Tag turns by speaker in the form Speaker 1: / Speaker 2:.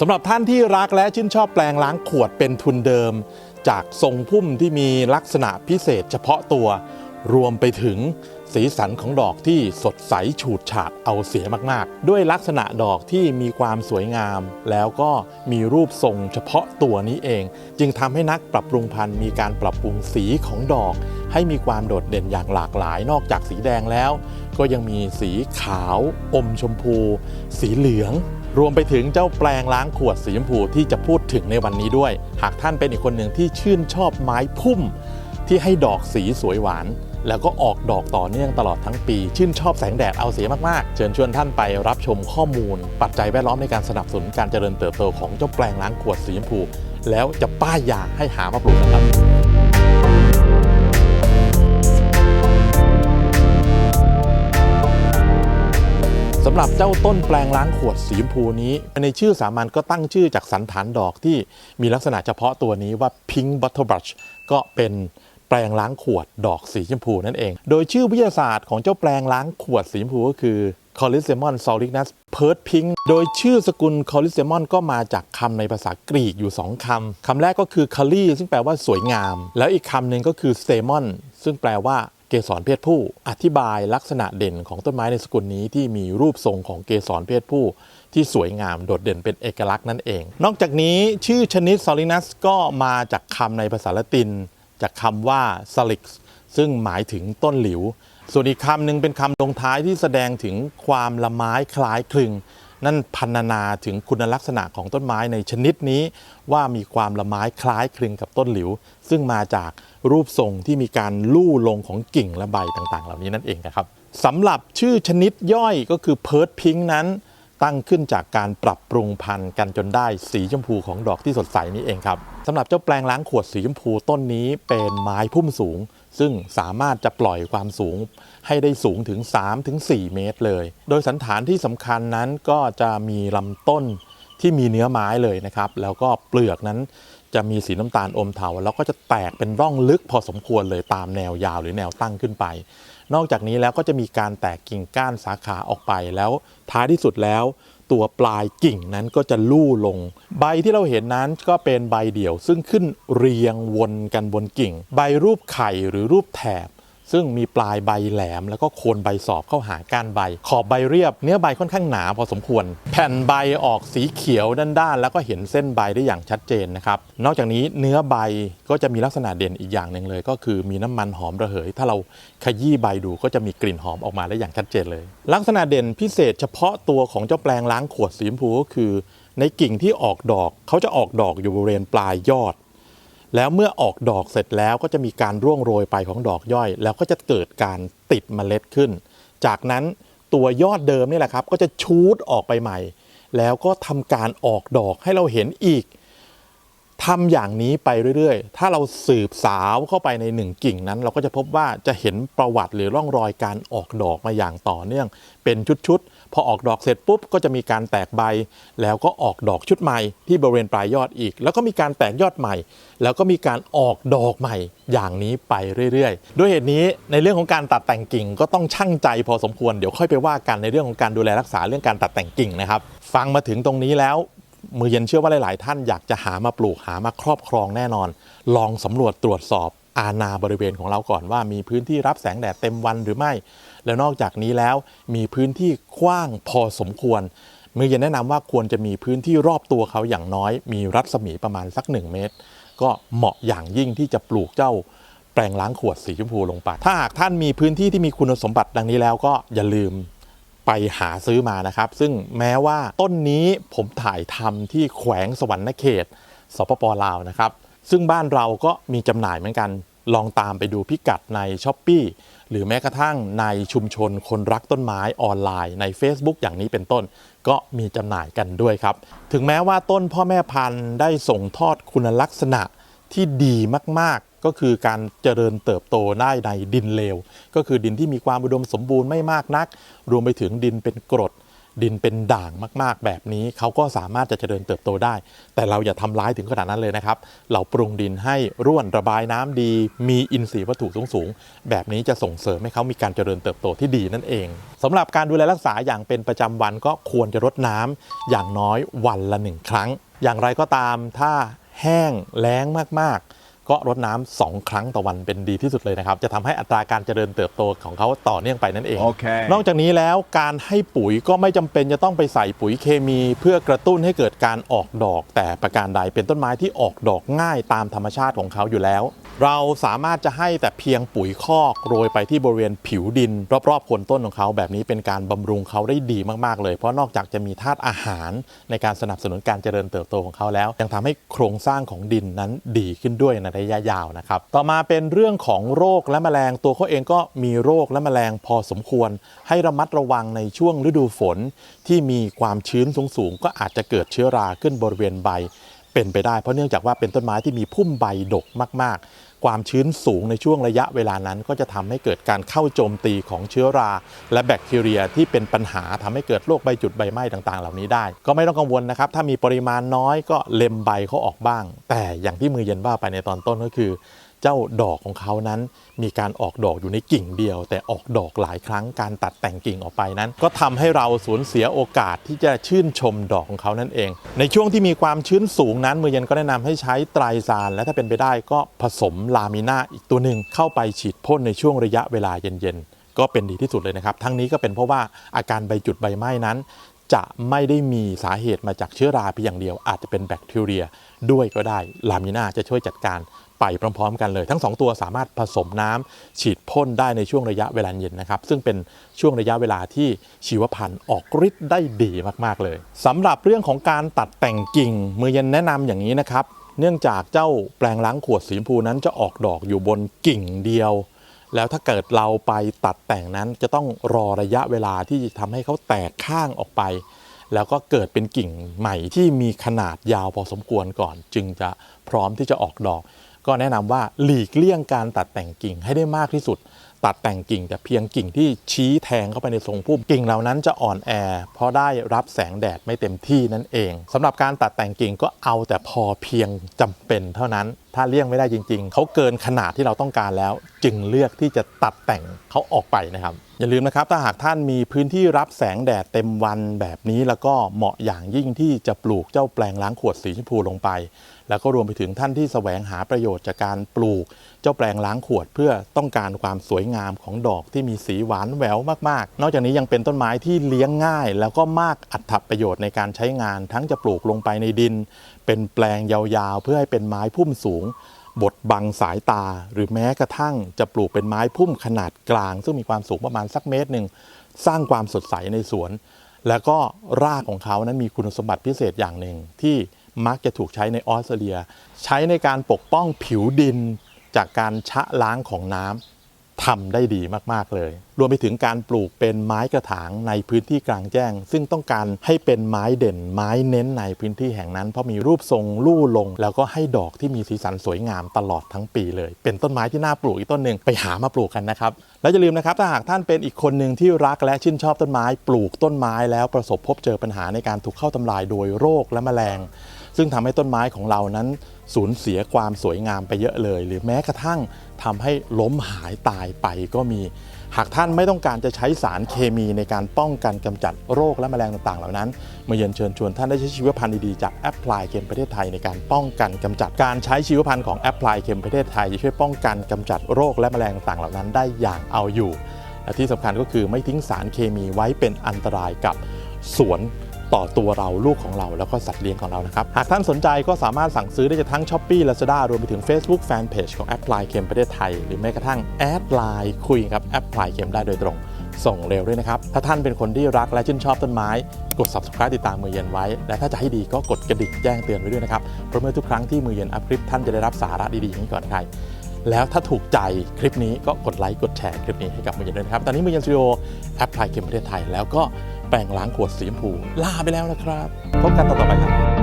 Speaker 1: สำหรับท่านที่รักและชื่นชอบแปลงล้างขวดเป็นทุนเดิม จากทรงพุ่มที่มีลักษณะพิเศษเฉพาะตัว รวมไปถึงสีสันของดอกที่สดใสฉูดฉาดเอาเสียมากๆ ด้วยลักษณะดอกที่มีความสวยงาม แล้วก็มีรูปทรงเฉพาะตัวนี้เอง จึงทำให้นักปรับปรุงพันธุ์มีการปรับปรุงสีของดอก ให้มีความโดดเด่นอย่างหลากหลาย นอกจากสีแดงแล้ว ก็ยังมีสีขาว อมชมพู สีเหลือง รวมไปถึงเจ้าแปลงล้างขวดสีชมพูที่จะพูดถึงในวันนี้ด้วย หากท่านเป็นอีกคนหนึ่งที่ชื่นชอบไม้พุ่ม ที่ให้ดอกสีสวยหวาน แล้วก็ออกดอกต่อเนื่องตลอดทั้งปี ชื่นชอบแสงแดดเอาเสียมากๆ เชิญชวนท่านไปรับชมข้อมูล ปัจจัยแวดล้อมในการสนับสนุนการเจริญเติบโตของเจ้าแปลงล้างขวดสีชมพู แล้วจะป้ายยาให้หามาปลูกนะครับ สำหรับเจ้าต้นแปลงล้างขวดสีชมพูนี้ ในชื่อสามัญก็ตั้งชื่อจากสันฐานดอกที่มีลักษณะเฉพาะตัวนี้ว่า Pink Bottle Brush ก็เป็นแปลงล้างขวดดอกสีชมพูนั่นเอง โดยชื่อวิทยาศาสตร์ของเจ้าแปลงล้างขวดสีชมพูก็คือ c o l l i s e m o n Solicnus p e r t Pink โดยชื่อสกุล c o l l i s e m o n ก็มาจากคำในภาษากรีกอยู่ 2คำคำแรกก็คือ c o l l i ซึ่งแปลว่าสวยงาม แล้วอีกคำหนึ่งก็คือ stemon ซึ่งแปลว่า กสรเพศผู้ อธิบายลักษณะเด่นของต้นไม้ในสกุลนี้ที่มีรูปทรงของเกสรเพศผู้ ที่สวยงามโดดเด่นเป็นเอกลักษณ์นั่นเอง นอกจากนี้ชื่อชนิด Solinus ก็มาจากคำในภาษาละติน จากคำว่า salix ซึ่งหมายถึงต้นหลิว ส่วนอีกคำหนึ่งเป็นคำลงท้ายที่แสดงถึงความละไม้คล้ายคลึง นั่นพันนาถึงคุณลักษณะของต้นไม้ในชนิดนี้ ว่ามีความละไม้คล้ายคลึงกับต้นหลิว ซึ่งมาจากรูปทรงที่มีการลู่ลงของกิ่งและใบต่างๆ เหล่านี้นั่นเองนะครับสำหรับชื่อชนิดย่อยก็คือเพิร์ดพิงนั้น ตั้งขึ้นจากการปรับปรุงพันธุ์กันจนได้สีชมพูของดอกที่สดใสนี้เองครับสำหรับเจ้าแปลงล้างขวดสีชมพูต้นนี้เป็นไม้พุ่มสูง ซึ่งสามารถจะปล่อยความสูงให้ได้สูงถึง 3-4 เมตรเลย โดยสันฐานที่สำคัญนั้นก็จะมีลำต้นที่มีเนื้อไม้เลยนะครับ แล้วก็เปลือกนั้นจะมีสีน้ำตาลอมเทา แล้วก็จะแตกเป็นร่องลึกพอสมควรเลยตามแนวยาวหรือแนวตั้งขึ้นไป นอกจากนี้แล้วก็จะมีการแตกกิ่งก้านสาขาออกไปแล้วท้ายที่สุดแล้ว ตัวปลายกิ่งนั้นก็จะลู่ลง ใบที่เราเห็นนั้นก็เป็นใบเดี่ยว ซึ่งขึ้นเรียงวนกันบนกิ่ง ใบรูปไข่หรือรูปแถบ ซึ่งมีปลายใบแหลม แล้วก็โคนใบสอบเข้าหาก้านใบ ขอบใบเรียบ เนื้อใบค่อนข้างหนาพอสมควร แผ่นใบออกสีเขียวด้านๆแล้วก็เห็นเส้นใบได้อย่างชัดเจนนะครับ นอกจากนี้เนื้อใบก็จะมีลักษณะเด่นอีกอย่างหนึ่งเลย ก็คือมีน้ำมันหอมระเหย ถ้าเราขยี้ใบดูก็จะมีกลิ่นหอมออกมาได้อย่างชัดเจนเลย ลักษณะเด่นพิเศษเฉพาะตัวของเจ้าแปลงล้างขวดสีชมพูก็คือ ในกิ่งที่ออกดอกเขาจะออกดอกอยู่บริเวณปลายยอด แล้วเมื่อออกดอกเสร็จแล้วก็จะมีการร่วงโรยไปของดอกย่อย แล้วก็จะเกิดการติดเมล็ดขึ้น จากนั้นตัวยอดเดิมนี่แหละครับ ก็จะชูดออกไปใหม่ แล้วก็ทำการออกดอกให้เราเห็นอีก ทำอย่างนี้ไปเรื่อยๆ ถ้าเราสืบสาวเข้าไปในหนึ่งกิ่งนั้น เราก็จะพบว่าจะเห็นประวัติหรือร่องรอยการออกดอกมาอย่างต่อเนื่อง เป็นชุดๆ พอออกดอกเสร็จปุ๊บก็จะมีการแตกใบ แล้วก็ออกดอกชุดใหม่ที่บริเวณปลายยอดอีก แล้วก็มีการแตกยอดใหม่ แล้วก็มีการออกดอกใหม่อย่างนี้ไปเรื่อยๆ ด้วยเหตุนี้ในเรื่องของการตัดแต่งกิ่งก็ต้องชั่งใจพอสมควร เดี๋ยวค่อยไปว่ากันในเรื่องของการดูแลรักษาเรื่องการตัดแต่งกิ่งนะครับ ฟังมาถึงตรงนี้แล้ว มือเย็นเชื่อว่าหลาย ๆ ท่านอยากจะหามาปลูกหามาครอบครองแน่นอน ลองสำรวจตรวจสอบอาณาบริเวณของเราก่อนว่ามีพื้นที่รับแสงแดดเต็มวันหรือไม่ แล้วนอกจากนี้แล้วมีพื้นที่กว้างพอสมควรมือเย็นแนะนำว่าควรจะมีพื้นที่รอบตัวเขาอย่างน้อย มีรัศมีประมาณสัก 1 เมตร ก็เหมาะอย่างยิ่งที่จะปลูกเจ้าแปลงล้างขวดสีชมพูลงไป ถ้าหากท่านมีพื้นที่ที่มีคุณสมบัติดังนี้แล้วก็อย่าลืม ไปหาซื้อมานะครับ ซึ่งแม้ว่าต้นนี้ผมถ่ายทำที่แขวงสวรรณเขตสปปลาวนะครับ ซึ่งบ้านเราก็มีจำหน่ายเหมือนกัน ลองตามไปดูพิกัดใน s h อ p e e หรือแม้กระทั่งในชุมชนคนรักต้นไม้ออนไลน์ใน Facebook อย่างนี้เป็นต้น ก็มีจำหน่ายกันด้วยครับ ถึงแม้ว่าต้นพ่อแม่พันธุ์ได้ส่งทอดคุณลักษณะ ที่ดีมากๆ ก็คือการเจริญเติบโตได้ในดินเลว ก็คือดินที่มีความอุดมสมบูรณ์ไม่มากนัก รวมไปถึงดินเป็นกรด ดินเป็นด่างมากๆ แบบนี้เขาก็สามารถจะเจริญเติบโตได้ แต่เราอย่าทำร้ายถึงขนาดนั้นเลยนะครับ เราปรุงดินให้ร่วนระบายน้ำดี มีอินทรีย์วัตถุสูงๆ แบบนี้จะส่งเสริมให้เขามีการเจริญเติบโตที่ดีนั่นเองสำหรับการดูแลรักษาอย่างเป็นประจำวันก็ควรจะรดน้ำอย่างน้อยวันละหนึ่งครั้ง อย่างไรก็ตามถ้า แห้งแล้งมาก ก็รดน้ำสองครั้งต่อวันเป็นดีที่สุดเลยนะครับ จะทำให้อัตราการเจริญเติบโตของเขาต่อเนื่องไปนั่นเอง
Speaker 2: Okay.
Speaker 1: นอกจากนี้แล้วการให้ปุ๋ยก็ไม่จำเป็นจะต้องไปใส่ปุ๋ยเคมี เพื่อกระตุ้นให้เกิดการออกดอก แต่ประการใดเป็นต้นไม้ที่ออกดอกง่ายตามธรรมชาติของเขาอยู่แล้ว เราสามารถจะให้แต่เพียงปุ๋ยคอกโรยไปที่บริเวณผิวดิน รอบๆโคนต้นของเขาแบบนี้เป็นการบำรุงเขาได้ดีมากๆ เลยเพราะนอกจากจะมีธาตุอาหาร ในการสนับสนุนการเจริญเติบโตของเขาแล้ว ยังทำให้โครงสร้างของดินนั้นดีขึ้นด้วยในระยะยาวนะครับ ต่อมาเป็นเรื่องของโรคและแมลง ตัวเขาเองก็มีโรคและแมลงพอสมควร ให้ระมัดระวังในช่วงฤดูฝน ที่มีความชื้นสูงๆก็อาจจะเกิดเชื้อราขึ้นบริเวณใบ เป็นไปได้ เพราะเนื่องจากว่าเป็นต้นไม้ที่มีพุ่มใบดกมากๆ ความชื้นสูงในช่วงระยะเวลานั้น ก็จะทำให้เกิดการเข้าโจมตีของเชื้อรา และแบคทีเรียที่เป็นปัญหาทำให้เกิดโรคใบจุดใบไหม้ต่างๆ เหล่านี้ได้ ก็ไม่ต้องกังวลนะครับ ถ้ามีปริมาณน้อยก็เล็มใบเขาออกบ้าง แต่อย่างที่มือเย็นว่าไปในตอนต้นก็คือ เจ้าดอกของเขานั้น มีการออกดอกอยู่ในกิ่งเดียว แต่ออกดอกหลายครั้งการตัดแต่งกิ่งออกไปนั้น ก็ทำให้เราสูญเสียโอกาสที่จะชื่นชมดอกของเขานั่นเอง ในช่วงที่มีความชื้นสูงนั้นมือเย็นก็แนะนำให้ใช้ไตรซาน และถ้าเป็นไปได้ก็ผสมลามิน่าอีกตัวหนึ่งเข้าไปฉีดพ่นในช่วงระยะเวลาเย็นๆก็เป็นดีที่สุดเลยนะครับ ทั้งนี้ก็เป็นเพราะว่าอาการใบจุดใบไหม้นั้นจะไม่ได้มีสาเหตุมาจากเชื้อราเพียงอย่างเดียว อาจจะเป็นแบคทีเรียด้วยก็ได้ ลามิน่าจะช่วยจัดการ ไปพร้อมๆ กันเลย ทั้ง 2 ตัวสามารถผสมน้ำฉีดพ่นได้ในช่วงระยะเวลาเย็นนะครับ ซึ่งเป็นช่วงระยะเวลาที่ชีวพันธุ์ออกฤทธิ์ได้ดีมากๆเลยสำหรับเรื่องของการตัดแต่งกิ่งมือเย็นแนะนำอย่างนี้นะครับ เนื่องจากเจ้าแปลงล้างขวดสีชมพูนั้นจะออกดอกอยู่บนกิ่งเดียว แล้วถ้าเกิดเราไปตัดแต่งนั้นจะต้องรอระยะเวลาที่จะทำให้เขาแตกข้างออกไปแล้วก็เกิดเป็นกิ่งใหม่ที่มีขนาดยาวพอสมควรก่อน จึงจะพร้อมที่จะออกดอก ก็แนะนำว่าหลีกเลี่ยงการตัดแต่งกิ่งให้ได้มากที่สุด ตัดแต่งกิ่ง แต่เพียงกิ่งที่ชี้แทงเข้าไปในทรงพุ่มกิ่งเหล่านั้นจะอ่อนแอ เพราะได้รับแสงแดดไม่เต็มที่นั่นเองสำหรับการตัดแต่งกิ่งก็เอาแต่พอเพียงจำเป็นเท่านั้น ถ้าเลี่ยงไม่ได้จริง ๆเขาเกินขนาดที่เราต้องการแล้ว จึงเลือกที่จะตัดแต่งเขาออกไปนะครับ อย่าลืมนะครับถ้าหากท่านมีพื้นที่รับแสงแดดเต็มวันแบบนี้ แล้วก็เหมาะอย่างยิ่งที่จะปลูกเจ้าแปลงล้างขวดสีชมพูลงไป แล้วก็รวมไปถึงท่านที่แสวงหาประโยชน์จากการปลูก เจ้าแปลงล้างขวดเพื่อต้องการความสวยงามของดอกที่มีสีหวานแหววมากๆ นอกจากนี้ยังเป็นต้นไม้ที่เลี้ยงง่าย แล้วก็มากอัตประโยชน์ในการใช้งาน ทั้งจะปลูกลงไปในดิน เป็นแปลงยาวๆ เพื่อให้เป็นไม้พุ่มสูง บดบังสายตาหรือแม้กระทั่งจะปลูกเป็นไม้พุ่มขนาดกลาง ซึ่งมีความสูงประมาณสักเมตรหนึ่งสร้างความสดใสในสวน แล้วก็รากของเขานั้นมีคุณสมบัติพิเศษอย่างหนึ่ง ที่มักจะถูกใช้ในออสเตรเลีย ใช้ในการปกป้องผิวดินจากการชะล้างของน้ำ ทำได้ดีมากๆเลย รวมไปถึงการปลูกเป็นไม้กระถางในพื้นที่กลางแจ้ง ซึ่งต้องการให้เป็นไม้เด่นไม้เน้นในพื้นที่แห่งนั้น เพราะมีรูปทรงลู่ลง แล้วก็ให้ดอกที่มีสีสันสวยงามตลอดทั้งปีเลย เป็นต้นไม้ที่น่าปลูกอีกต้นหนึ่งไปหามาปลูกกันนะครับ แล้วอย่าลืมนะครับถ้าหากท่านเป็นอีกคนหนึ่งที่รักและชื่นชอบต้นไม้ ปลูกต้นไม้แล้วประสบพบเจอปัญหาในการถูกเข้าทำลายโดยโรคและแมลง ซึ่งทำให้ต้นไม้ของเรานั้นสูญเสียความสวยงามไปเยอะเลย หรือแม้กระทั่งทำให้ล้มหายตายไปก็มี หากท่านไม่ต้องการจะใช้สารเคมีในการป้องกันกำจัดโรคและแมลงต่างๆ เหล่านั้นมาเยือนเชิญชวนท่านได้ใช้ชีวพันธุ์ดีๆจากแอปพลายเกมประเทศไทยในการป้องกันกำจัดการใช้ชีวพันธุ์ของแอปพลายเกมประเทศไทยจะช่วยป้องกันกำจัดโรคและแมลงต่างๆ เหล่านั้นได้อย่างเอาอยู่และที่สำคัญก็คือไม่ทิ้งสารเคมีไว้เป็นอันตรายกับสวน ต่อตัวเราลูกของเราแล้วก็สัตว์เลี้ยงของเรานะครับหากท่านสนใจก็สามารถสั่งซื้อได้จากทั้ง s h อ p e e Lazada รวมไปถึง Facebook Fanpage ของแอปพลายเคมประเทศไทย หรือแม้กระทั่งแอดไลน์คุยกับแอปพลายเคมได้โดยตรง ส่งเร็วด้วยนะครับ ถ้าท่านเป็นคนที่รักและชื่นชอบต้นไม้ กด subscribe ติดตามมือเย็นไว้ และถ้าจะให้ดีก็กดกระดิ่งแจ้งเตือนไว้ด้วยนะครับเพราะเมื่อทุกครั้งที่มือเย็นอัพคลิปท่านจะได้รับสาระดีๆอย่างนี้ก่อนใครแล้วถ้าถูกใจคลิปนี้ก็กดไลค์กดแชร์คลิปนี้ให้กับมือเย็นด้วยนะครับ ตอนนี้มือเย็นสตูดิโอแอปพลายเกมประเทศไทย แล้วก็ แปรงล้างขวดสีชมพูลาไปแล้วนะครับ พบกันตอนต่อไปครับ